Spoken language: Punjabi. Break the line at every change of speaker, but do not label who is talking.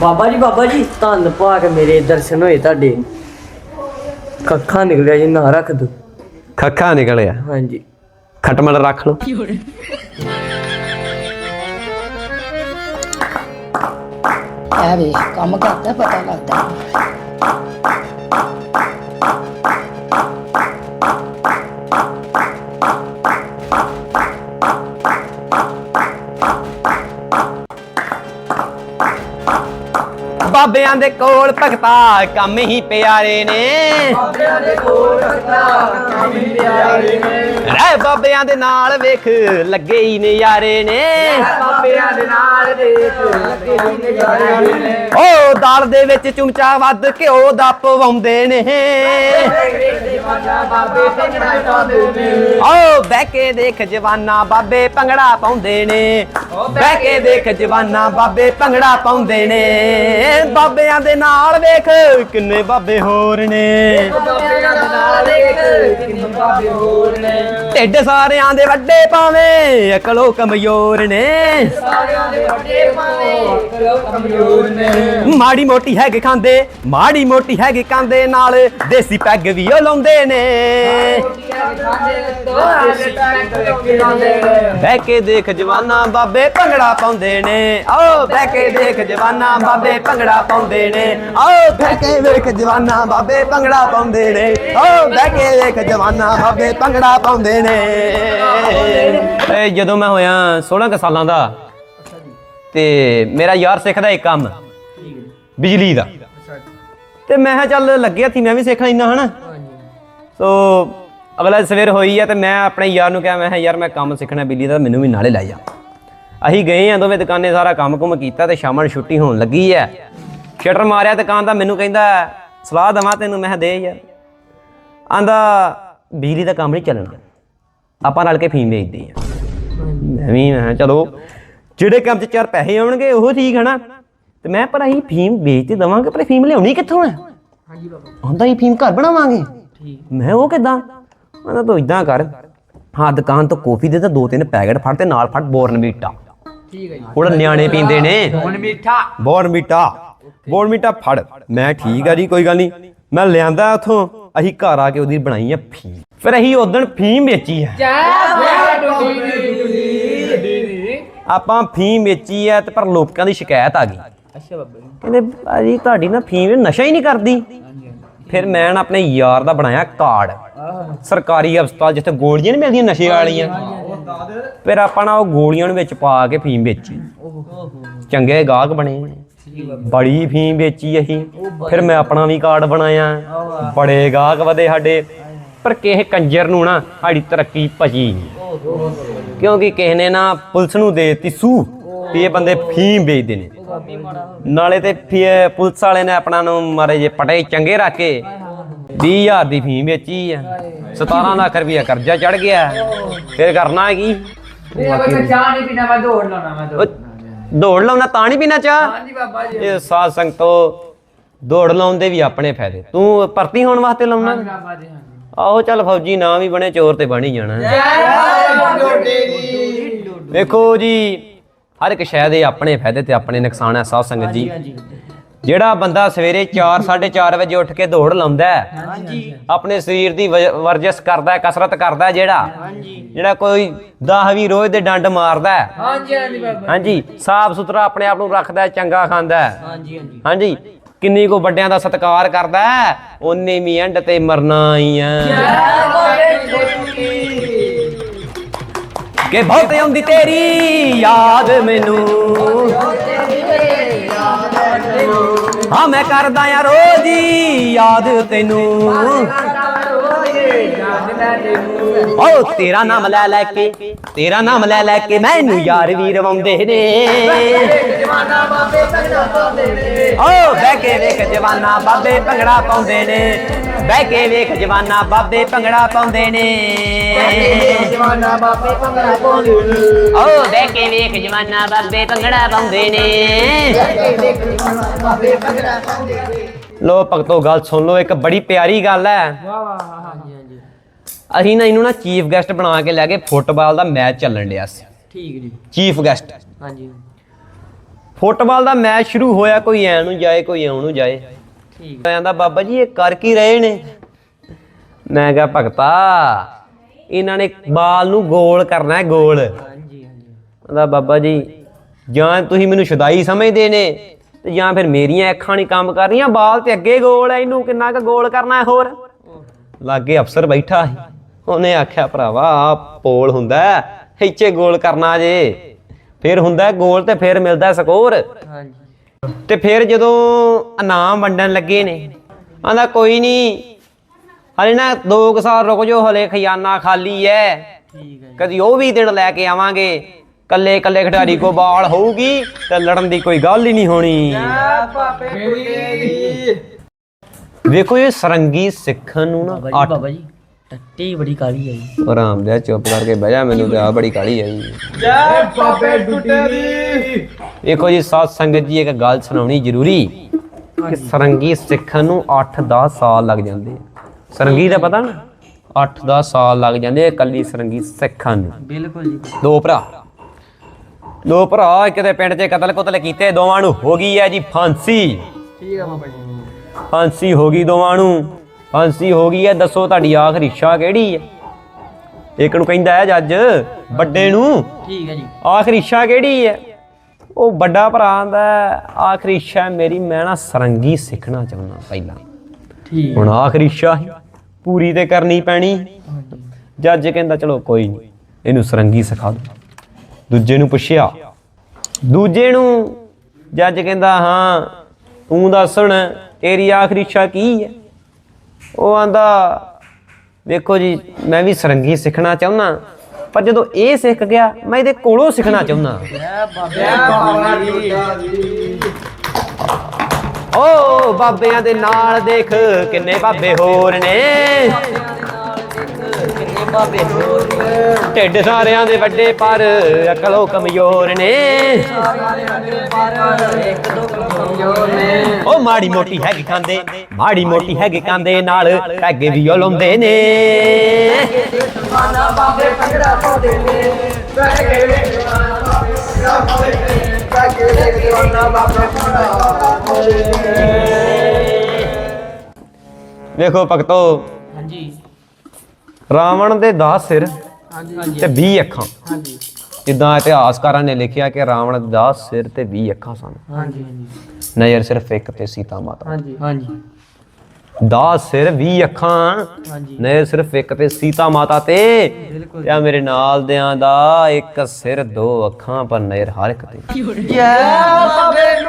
ਬਾਬਾ ਜੀ ਬਾਬਾ ਜੀ ਧੰਨ ਭਾਗ ਮੇਰੇ ਦਰਸ਼ਨ ਹੋਏ ਤੁਹਾਡੇ। ਕੱਖਾਂ ਨਿਕਲਿਆ ਜੀ ਨਾ ਰੱਖ ਦੋ।
ਖੱਖਾ ਨਿਕਲਿਆ?
ਹਾਂਜੀ।
ਖਟਮਲ ਰੱਖ ਲਓ।
ਇਹ ਵੇ ਕੰਮ ਕਰਦਾ ਪਤਾ ਲੱਗਦਾ।
ਬਾਬਿਆਂ ਦੇ ਕੋਲ ਭਗਤਾ ਕੰਮ ਹੀ ਪਿਆਰੇ ਨੇ। ਬਾਬਿਆਂ ਦੇ ਕੋਲ ਭਗਤਾ ਕੰਮ ਹੀ ਪਿਆਰੇ ਨੇ। ਰਹਿ ਬਾਬਿਆਂ ਦੇ ਨਾਲ ਵੇਖ ਲੱਗੇ ਹੀ ਨਜ਼ਾਰੇ ਨੇ। ਬਾਬਿਆਂ ਦੇ ਨਾਲ ਵੇਖ ਲੱਗੇ ਹੀ ਨਜ਼ਾਰੇ ਨੇ। ਦਾਲ ਦੇ ਵਿੱਚ ਚਮਚਾ ਵੱਧ ਘਿਓ ਦਾ ਪਵਾਉਂਦੇ ਨੇ। ਓ ਬਹਿ ਕੇ ਦੇਖ ਜਵਾਨਾ ਬਾਬੇ ਭੰਗੜਾ ਪਾਉਂਦੇ ਨੇ। ਬਹਿ ਕੇ ਦੇਖ ਜਵਾਨਾ ਬਾਬੇ ਭੰਗੜਾ ਪਾਉਂਦੇ ਨੇ। ਬਾਬਿਆਂ ਦੇ ਨਾਲ ਵੇਖ ਕਿੰਨੇ ਬਾਬੇ ਹੋਰ ਨੇ। ਢਿੱਡ ਸਾਰਿਆਂ ਦੇ ਵੱਡੇ ਪਾਵੇਂ ਅਕਲੋ ਕਮਜ਼ੋਰ ਨੇ। ਮਾੜੀ ਮੋਟੀ ਹੈਗੇ ਖਾਂਦੇ ਮਾੜੀ ਮੋਟੀ ਹੈਗੇ ਕਾਂਦੇ ਨਾਲ ਦੇਸੀ ਪੈਗ ਵੀ ਉਹ ਲਾਉਂਦੇ ਨੇ। ਬਹਿ ਕੇ ਦੇਖ ਜਵਾਨਾ ਬਾਬੇ ਭੰਗੜਾ ਪਾਉਂਦੇ ਨੇ। ਆਓ ਬਹਿ ਕੇ ਦੇਖ ਜਵਾਨਾ ਬਾਬੇ ਭੰਗੜਾ ਪਾਉਂਦੇ ਨੇ। ਆਓ ਬਹਿ ਕੇ ਦੇਖ ਜਵਾਨਾ ਬਾਬੇ ਭੰਗੜਾ ਪਾਉਂਦੇ ਨੇ। ਆਓ ਬਹਿ ਕੇ ਦੇਖ ਜਵਾਨਾ ਬਾਬੇ ਭੰਗੜਾ ਪਾਉਂਦੇ ਨੇ। ਇਹ ਜਦੋਂ ਮੈਂ ਹੋਇਆ 16 ਕੁ ਸਾਲਾਂ ਦਾ ਤੇ ਮੇਰਾ ਯਾਰ ਸਿੱਖਦਾ ਇੱਕ ਕੰਮ ਬਿਜਲੀ ਦਾ। ਤੇ ਮੈਂ ਕਿਹਾ ਚੱਲ ਲੱਗਿਆ ਸੀ ਮੈਂ ਵੀ ਸਿੱਖਣਾ ਇੰਨਾ ਹਨਾ? ਸੋ ਅਗਲਾ ਸਵੇਰ ਹੋਈ ਆ ਤੇ ਮੈਂ ਆਪਣੇ ਯਾਰ ਨੂੰ ਕਿਹਾ ਮੈਂ ਕਿਹਾ ਯਾਰ ਮੈਂ ਕੰਮ ਸਿੱਖਣਾ ਬਿਜਲੀ ਦਾ ਮੈਨੂੰ ਵੀ ਨਾਲੇ ਲੈ ਜਾ। ਅਸੀਂ ਗਏ ਆ ਦੋਵੇਂ ਦੁਕਾਨੇ ਸਾਰਾ ਕੰਮ ਕੁਮ ਕੀਤਾ ਤੇ ਸ਼ਾਮਾਂ ਨੂੰ ਛੁੱਟੀ ਹੋਣ ਲੱਗੀ ਐ ਸ਼ਟਰ ਮਾਰਿਆ ਦੁਕਾਨ ਦਾ ਮੈਨੂੰ ਕਹਿੰਦਾ ਸਲਾਹ ਦਵਾਂ ਤੈਨੂੰ? ਮੈਂ ਦੇ ਯਾਰ। ਆਂਦਾ ਬਿਜਲੀ ਦਾ ਕੰਮ ਨਹੀਂ ਚੱਲਣਾ। ਆਪਾਂ ਰਲ ਕੇ ਫੀਮ ਵੇਚਦੇ ਆ। ਮੈਂ ਵੀ ਮੈਂ ਕਿਹਾ ਚਲੋ ਜਿਹੜੇ ਕੰਮ 'ਚ ਚਾਰ ਪੈਸੇ ਆਉਣਗੇ ਉਹ ਠੀਕ ਹੈ ਨਾ? ਤੇ ਮੈਂ ਪਰ ਅਸੀਂ ਫੀਮ ਵੇਚ ਤੇ ਦਵਾਂਗੇ ਪਰ ਫੀਮ ਲਿਆਉਣੀ ਕਿੱਥੋਂ ਹੈ ਹਾਂਜੀ ਬਾਬਾ। ਆਂਦਾ ਹੀ ਫੀਮ ਘਰ ਬਣਾਵਾਂਗੇ। ਠੀਕ। ਮੈਂ ਉਹ ਕਿਦਾਂ? ਆਂਦਾ ਤੂੰ ਇਦਾਂ ਕਰ ਹਾਂ ਦੁਕਾਨ ਤੋਂ ਕਾਫੀ ਦੇ ਤਾਂ ਦੋ ਤਿੰਨ ਪੈਕੇਟ ਫੜ ਤੇ ਨਾਲ ਫੜ ਬੋਰਨਵੀਟਾ ਠੀਕ ਹੈ ਜੀ। ਉਹ ਨਿਆਣੇ ਪੀਂਦੇ ਨੇ। ਬੋਰਨਵੀਟਾ ਬੋਰਨਵੀਟਾ ਬੋਰਨਵੀਟਾ ਫੜ। ਮੈਂ ਠੀਕ ਆ ਜੀ ਕੋਈ ਗੱਲ ਨਹੀਂ। ਮੈਂ ਲਿਆਂਦਾ ਉਥੋਂ ਅਸੀਂ ਘਰ ਆ ਕੇ ਉਹਦੀ ਬਣਾਈ ਆ ਫੀਮ। ਫਿਰ ਅਸੀਂ ਉਦੋਂ ਫੀਮ ਵੇਚੀ ਆ। ਆਪਾਂ ਫੀਮ ਵੇਚੀ ਐ ਤੇ ਪਰ ਲੋਕਾਂ ਦੀ ਸ਼ਿਕਾਇਤ ਆ ਗਈ। ਅੱਛਾ ਬਾਬਾ ਜੀ। ਕਹਿੰਦੇ ਭਾਜੀ ਤੁਹਾਡੀ ਨਾ ਫੀਮ ਨਸ਼ਾ ਹੀ ਨਹੀਂ ਕਰਦੀ। ਫਿਰ ਮੈਂ ਨਾ ਆਪਣੇ ਯਾਰ ਦਾ ਬਣਾਇਆ ਕਾਰਡ। ਸਰਕਾਰੀ ਹਸਪਤਾਲ ਜਿੱਥੇ ਗੋਲੀਆਂ ਨਹੀਂ ਮਿਲਦੀਆਂ ਨਸ਼ੇ ਵਾਲੀਆਂ। ਫਿਰ ਆਪਾਂ ਨਾ ਉਹ ਗੋਲੀਆਂ ਨੂੰ ਵਿੱਚ ਪਾ ਕੇ ਫੀਮ ਵੇਚੀ। ਚੰਗੇ ਗਾਹਕ ਬਣੇ। ਬੜੀ ਫੀਮ ਵੇਚੀ ਅਸੀਂ। ਫਿਰ ਮੈਂ ਆਪਣਾ ਵੀ ਕਾਰਡ ਬਣਾਇਆ। ਬੜੇ ਗਾਹਕ ਵਧੇ ਸਾਡੇ। ਪਰ ਕਿਸੇ ਕੰਜਰ ਨੂੰ ਨਾ ਸਾਡੀ ਤਰੱਕੀ ਭਜੀ। ਕਿਉਂਕਿ ਕਿਸੇ ਨੇ ਨਾ ਪੁਲਿਸ ਨੂੰ ਦੇ ਦਿੱਤੀ ਸੂ ਵੀ ਇਹ ਬੰਦੇ ਫੀਮ ਵੇਚਦੇ ਨੇ। ਨਾਲੇ ਤੇ ਫੀ- ਪੁਲਿਸ ਵਾਲੇ ਨੇ ਆਪਣਾ ਨੂੰ ਮਾਰੇ ਜੇ ਪਟੇ ਚੰਗੇ ਰੱਖ ਕੇ 20000 ਦੀ ਫੀਮ ਵੇਚੀ ਆ। 17 ਲੱਖ ਰੁਪਇਆ ਕਰਜ਼ਾ ਚੜ ਗਿਆ। ਫਿਰ ਕਰਨਾ ਹੈ ਕੀ
ਚਾਹ ਨਹੀਂ ਪੀਣਾ ਮੈਂ ਦੌੜ ਲਾਉਣਾ ਮੈਂ ਦੌੜ
ਉਹ ਦੌੜ ਲਾਉਣਾ ਤਾਂ ਨਹੀਂ ਪੀਣਾ ਚਾਹ?
ਹਾਂਜੀ ਬਾਬਾ ਜੀ।
ਇਹ ਸਾਧ ਸੰਗਤੋ ਦੌੜ ਲਾਉਣ ਦੇ ਵੀ ਆਪਣੇ ਫਾਇਦੇ। ਤੂੰ ਭਰਤੀ ਹੋਣ ਵਾਸਤੇ ਲਾਉਣਾ?
ਬਾਬਾ ਜੀ ਹਾਂਜੀ।
ਆਹੋ ਚੱਲ ਫੌਜੀ ਨਾ ਵੀ ਬਣੇ ਚੋਰ ਤੇ ਬਣ ਹੀ ਜਾਣਾ। ਵੇਖੋ ਜੀ ਹਰ ਇੱਕ ਸ਼ੈ ਦੇ ਆਪਣੇ ਫਾਇਦੇ ਤੇ ਆਪਣੇ ਨੁਕਸਾਨ ਹੈ ਸਾਧ ਸੰਗਤ ਜੀ। ਜਿਹੜਾ ਬੰਦਾ ਸਵੇਰੇ 4 4:30 ਵਜੇ ਉੱਠ ਕੇ ਦੌੜ ਲਾਉਂਦਾ ਹੈ ਹਾਂਜੀ। ਆਪਣੇ ਸਰੀਰ ਦੀ ਵਰਜਿਸ਼ ਕਰਦਾ ਹੈ ਕਸਰਤ ਕਰਦਾ ਹੈ ਜਿਹੜਾ ਜਿਹੜਾ ਕੋਈ 10 ਵੀ ਰੋਜ਼ ਦੇ ਡੰਡ ਮਾਰਦਾ ਹੈ।
ਹਾਂਜੀ ਹਾਂਜੀ ਬਾਬਾ।
ਹਾਂਜੀ ਸਾਫ਼ ਸੁਥਰਾ ਆਪਣੇ ਆਪ ਨੂੰ ਰੱਖਦਾ ਹੈ ਚੰਗਾ ਖਾਂਦਾ ਹੈ।
ਹਾਂਜੀ ਹਾਂਜੀ।
ਹਾਂਜੀ ਕਿੰਨੀ ਕੋ ਵੱਡਿਆਂ ਦਾ ਸਤਿਕਾਰ ਕਰਦਾ ਹੈ ਵੀ ਐਂਡ ਤੇ ਮਰਨਾ ਹੀ ਆ ਕਿ ਬਹੁਤ ਆਉਂਦੀ ਤੇਰੀ ਯਾਦ ਮੈਨੂੰ। ਹਾਂ, ਮੈਂ ਕਰਦਾ ਆ ਰੋਜ਼ ਯਾਦ ਤੈਨੂੰ। ਓ ਤੇਰਾ ਨਾਮ ਲੈ ਲੈ ਕੇ, ਤੇਰਾ ਨਾਮ ਲੈ ਲੈ ਕੇ ਮੈਨੂੰ ਯਾਰ ਵੀ ਰਵਾਉਂਦੇ ਨੇ। ਓ, ਬਹਿ ਕੇ ਵੇਖ ਜਵਾਨਾ ਬਾਬੇ ਭੰਗੜਾ ਪਾਉਂਦੇ ਨੇ। ਬਹਿ ਕੇ ਵੇਖ ਜਵਾਨਾ ਬਾਬੇ ਭੰਗੜਾ ਪਾਉਂਦੇ ਨੇ।
ਜਵਾਨਾ ਬਾਬੇ ਭੰਗੜਾ ਪਾਉਂਦੇ ਨੇ।
ਓ ਬਹਿ ਕੇ ਵੇਖ ਜਵਾਨਾ ਬਾਬੇ ਭੰਗੜਾ ਪਾਉਂਦੇ ਨੇ।
ਬਾਬੇ ਭੰਗੜਾ ਪਾਉਂਦੇ ਨੇ।
ਲੋ ਭਗਤੋ ਗੱਲ ਸੁਣ ਲੋ ਇੱਕ ਬੜੀ ਪਿਆਰੀ ਗੱਲ ਹੈ
ਵਾਹ ਵਾਹ ਹਾਂਜੀ ਹਾਂਜੀ।
ਅਸੀਂ ਨਾ ਇਹਨੂੰ ਨਾ ਚੀਫ ਗੈਸਟ ਬਣਾ ਕੇ ਲੈ ਕੇ ਫੁੱਟਬਾਲ ਦਾ ਮੈਚ ਚੱਲਣ ਡਿਆ ਸੀ।
ਠੀਕ ਜੀ।
Chief guest.
ਹਾਂਜੀ
ਫੁੱਟਬਾਲ ਦਾ ਮੈਚ ਸ਼ੁਰੂ ਹੋਇਆ ਕੋਈ ਐ ਨੂੰ ਜਾਏ ਕੋਈ ਐਉਂ ਨੂੰ ਜਾਏ।
ਠੀਕ।
ਕਹਿੰਦਾ ਬਾਬਾ ਜੀ ਇਹ ਕਰ ਕੀ ਰਹੇ ਨੇ? ਮੈਂ ਕਿਹਾ ਭਗਤਾ ਇਹਨਾਂ ਨੇ ਬਾਲ ਨੂੰ ਗੋਲ ਕਰਨਾ ਹੈ ਗੋਲ।
ਹਾਂਜੀ ਹਾਂਜੀ।
ਕਹਿੰਦਾ ਬਾਬਾ ਜੀ ਜਾਂ ਤੁਸੀਂ ਮੈਨੂੰ ਸ਼ੁਦਾਈ ਸਮਝਦੇ ਨੇ ਤੇ ਜਾਂ ਫਿਰ ਮੇਰੀਆਂ ਅੱਖਾਂ ਨਹੀਂ ਕੰਮ ਕਰ ਰਹੀਆਂ ਬਾਲ ਤੇ ਅੱਗੇ ਗੋਲ ਐ ਇਹਨੂੰ ਕਿੰਨਾ ਕੁ ਗੋਲ ਕਰਨਾ ਹੈ ਹੋਰ? ਲਾਗੇ ਅਫਸਰ ਬੈਠਾ ਸੀ। ਉਹਨੇ ਆਖਿਆ ਭਰਾਵਾ ਆ ਪੋਲ ਹੁੰਦਾ ਹੈ, ਇੱਥੇ ਗੋਲ ਕਰਨਾ ਜੇ। ਫਿਰ ਹੁੰਦਾ ਗੋਲ ਤੇ ਫਿਰ ਮਿਲਦਾ ਸਕੋਰ।
ਹਾਂਜੀ।
ਤੇ ਫਿਰ ਜਦੋਂ ਇਨਾਮ ਵੰਡਣ ਲੱਗੇ ਨੇ ਆਂਦਾ ਕੋਈ ਨਹੀਂ ਹਲੇ ਨਾ 2 ਸਾਲ ਰੁਕ ਜਾਓ ਹਲੇ ਖਜ਼ਾਨਾ ਖਾਲੀ ਐ।
ਠੀਕ ਹੈ
ਕਦੀ ਉਹ ਵੀ ਦਿਨ ਲੈ ਕੇ ਆਵਾਂਗੇ। ਕੱਲੇ ਕੱਲੇ ਖਿਡਾਰੀ ਕੋ ਬਾਲ ਹੋਊਗੀ ਤੇ ਲੜਨ ਦੀ ਕੋਈ ਗੱਲ ਹੀ ਨਹੀਂ ਹੋਣੀ। ਵੇਖੋ ਇਹ ਸਰੰਗੀ ਸਿੱਖਣ ਨੂੰ ਨਾ
ਬਾਬਾ ਜੀ ਬਾਬਾ ਜੀ ਟੱਟੀ ਬੜੀ ਕਾਲੀ ਹੈ ਜੀ।
ਆਰਾਮ ਦੇ ਚੁੱਪ ਕਰਕੇ ਬਹਿ ਜਾ ਮੈਨੂੰ ਤੇ ਆ ਬੜੀ ਕਾਲੀ ਆਈ
ਜੈ। ਬਾਬੇ ਟੁੱਟੇ ਦੀ।
ਵੇਖੋ ਜੀ ਸਾਧ ਸੰਗਤ ਜੀ ਇੱਕ ਗੱਲ ਸੁਣਾਉਣੀ ਜ਼ਰੂਰੀ ਕਿ ਸਰੰਗੀ ਸਿੱਖਣ ਨੂੰ 8-10 ਸਾਲ ਲੱਗ ਜਾਂਦੇ ਆ। ਸਰੰਗੀ ਦਾ ਪਤਾ ਨਾ? 8-10 ਸਾਲ ਲੱਗ ਜਾਂਦੇ ਇਕੱਲੀ ਸਰੰਗੀ ਸਿੱਖਣ ਨੂੰ।
ਬਿਲਕੁਲ ਜੀ।
ਦੋ ਭਰਾ। ਦੋ ਭਰਾ ਇੱਕ ਦੇ ਪਿੰਡ 'ਚ ਕਤਲ ਕੁਤਲ ਕੀਤੇ ਦੋਵਾਂ ਨੂੰ ਹੋ ਗਈ ਹੈ ਜੀ ਫਾਂਸੀ।
ਠੀਕ ਆ ਬਾਬਾ ਜੀ।
ਫਾਂਸੀ ਹੋ ਗਈ ਦੋਵਾਂ ਨੂੰ। ਫਾਂਸੀ ਹੋ ਗਈ ਹੈ ਦੱਸੋ ਤੁਹਾਡੀ ਆਖਰੀ ਇੱਛਾ ਕਿਹੜੀ ਹੈ? ਇੱਕ ਨੂੰ ਕਹਿੰਦਾ ਹੈ ਜੱਜ ਵੱਡੇ ਨੂੰ।
ਠੀਕ ਹੈ ਜੀ।
ਆਖਰੀ ਇੱਛਾ ਕਿਹੜੀ ਹੈ? ਉਹ ਵੱਡਾ ਭਰਾ ਆਂਦਾ ਆਖਰੀ ਇੱਛਾ ਮੇਰੀ ਮੈਂ ਨਾ ਸਰੰਗੀ ਸਿੱਖਣਾ ਚਾਹੁੰਦਾ ਪਹਿਲਾਂ।
ਠੀਕ।
ਹੁਣ ਆਖਰੀ ਇੱਛਾ ਸੀ, ਪੂਰੀ ਤੇ ਕਰਨੀ ਪੈਣੀ। ਜੱਜ ਕਹਿੰਦਾ ਚਲੋ ਕੋਈ ਨਹੀਂ ਇਹਨੂੰ ਸਰੰਗੀ ਸਿਖਾ ਦੋ। ਦੂਜੇ ਨੂੰ ਪੁੱਛਿਆ ਦੂਜੇ ਨੂੰ? ਜੱਜ ਕਹਿੰਦਾ ਹਾਂ ਤੂੰ ਦੱਸ ਹੁਣ ਤੇਰੀ ਆਖਰੀ ਇੱਛਾ ਕੀ ਹੈ? ਉਹ ਆਂਦਾ ਵੇਖੋ ਜੀ ਮੈਂ ਵੀ ਸਰੰਗੀ ਸਿੱਖਣਾ ਚਾਹੁੰਦਾ ਪਰ ਜਦੋਂ ਇਹ ਸਿੱਖ ਗਿਆ ਮੈਂ ਇਹਦੇ ਕੋਲੋਂ ਸਿੱਖਣਾ ਚਾਹੁੰਦਾ। ਓ ਬਾਬਿਆਂ ਦੇ ਨਾਲ ਦੇਖ ਕਿੰਨੇ ਬਾਬੇ ਹੋਰ ਨੇ। ਢਿੱਡ ਸਾਰਿਆਂ ਦੇ ਵੱਡੇ ਪਰ ਅਕਲੋ ਕਮਜ਼ੋਰ ਨੇ।
ਪਰ
ਉਹ ਮਾੜੀ ਮੋਟੀ ਹੈਗੀ ਖਾਂਦੇ, ਮਾੜੀ ਮੋਟੀ ਹੈਗੀ ਖਾਂਦੇ ਨਾਲ ਪੈਗੇ ਵੀ ਉਹ ਲਾਉਂਦੇ ਨੇ
ਬਾਬੇ ਪੰਗੜਾ ਪਾਉਂਦੇ ਨੇ ਬਹਿ ਕੇ ਵੇਖ ਨੇ। ਵੇਖ
ਭਗਤੋ
ਹਾਂਜੀ।
ਰਾਵਣ ਦੇ 10 ਸਿਰ
ਹਾਂਜੀ
ਤੇ 20 ਅੱਖਾਂ।
ਹਾਂਜੀ।
ਜਿੱਦਾਂ ਇਤਿਹਾਸਕਾਰਾਂ ਨੇ ਲਿਖਿਆ ਕਿ ਰਾਵਣ ਦੇ 10 ਸਿਰ ਤੇ 20 ਅੱਖਾਂ ਸਨ।
ਹਾਂਜੀ।
ਨਜ਼ਰ ਸਿਰਫ ਇੱਕ ਤੇ ਸੀਤਾ ਮਾਤਾ।
ਹਾਂਜੀ ਹਾਂਜੀ।
10 ਸਿਰ 20 ਅੱਖਾਂ ਨਜ਼ਰ ਸਿਰਫ ਇੱਕ ਤੇ ਸੀਤਾ ਮਾਤਾ ਤੇ। ਜਾਂ ਮੇਰੇ ਨਾਲ ਦਿਆਂ ਦਾ ਇੱਕ ਸਿਰ ਦੋ ਅੱਖਾਂ ਪਰ ਨਜ਼ਰ ਹਰ ਇੱਕ ਤੇ।
ਜੈ ਬਾਬੇ